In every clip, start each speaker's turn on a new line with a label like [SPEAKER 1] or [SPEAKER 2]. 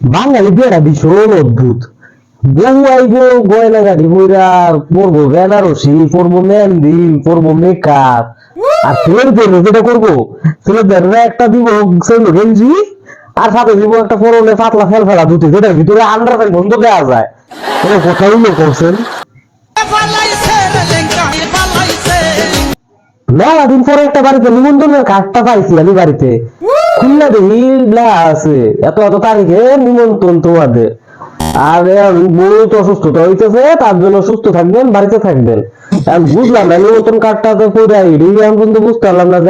[SPEAKER 1] বাঙালি বিয়েটা ভীষণ অদ্ভুত। বউ আইব গয়না গাড়ি বইরা, পরবো বেনারসি, পরবো মেহেন্দি, পরবো মেকআপ আর ছেলের জন্য যেটা করব ছেলেদের একটা দিব গেঞ্জি, আর সাথে দিব একটা পরনে পাতলা ফেল ফেলা দুটি যেটার ভিতরে আন্ডার বন্ধ দেওয়া যায়। এটা কোথাও উল্লেখ করছেন। মেলা দিন পরে একটা বাড়িতে নিমন্ত্রণের কার্ডটা পাইছি আমি বাড়িতে। আমি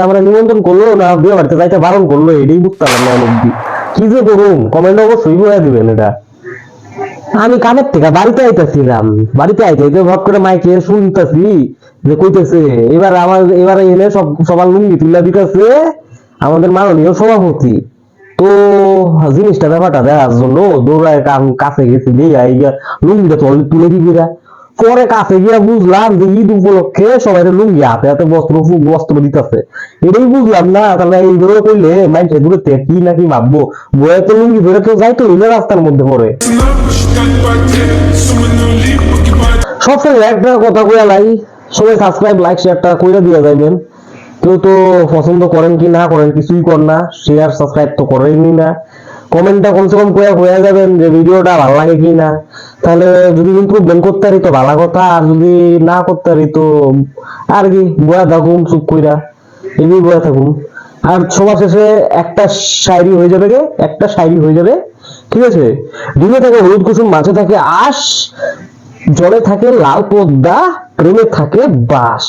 [SPEAKER 1] আমরা নিমন্ত্রণ করল না, বিয়ে বাড়িতে বারণ করল না অনেক কি যে করুন কমেন্ট অবশ্যই বলে দিবেন এটা। আমি কামের থেকে বাড়িতে আইতেছিলাম, বাড়িতে আইতে ভট করে মাইকে শুনতেছি যে কইতেছে, এবার আমার, এবার এনে সব, সবার লুঙ্গি তুলে দিতেছে আমাদের মাননীয় সভাপতি। তো জিনিসটা, ব্যাপারটা দেখার জন্য দৌড়ায় কাছে গেছি, দিয়ে লুঙ্গিটা তো তুলে দিবিরা পরে কাছে গিয়া বুঝলাম যে ঈদ উপলক্ষে সবাই লুঙ্গি হাতে হাতে বস্ত্র বস্ত্র দিতেছে। এটাই বুঝলাম না, তাহলে এইগুলো করলে মাইন্ডে দূরে কি নাকি ভাববো বয়ে তো লুঙ্গি ধরে কেউ যাইতো না রাস্তার মধ্যে পড়ে সবসময় একটা কথা কইয়া লাই। সবাই সাবস্ক্রাইব লাইক শেয়ারটা কইরা দিয়ে যাইবেন। কেউ তো পছন্দ করেন কি না করেন, কিছুই কর না শেয়ার সাবস্ক্রাইব তো করেনই না। কমেন্টটা কমসে কম কইয়া হয়ে যাবেন যে ভিডিওটা ভালো লাগে কি না। তাহলে যদি ইমপ্রুভমেন্ট করতে পারি তো ভালো কথা, আর যদি না করতে পারি তো আর কি, বয়া থাকুন, চুপ কইরা, এমনি বয়া থাকুন। আর সবার শেষে একটা শায়রি হয়ে যাবে গে, একটা শায়রি হয়ে যাবে, ঠিক আছে? ডিমে থাকে হলুদ কুসুম, মাছে থাকে আশ, জলে থাকে লাল পদ্মা, প্রেমে থাকে বাস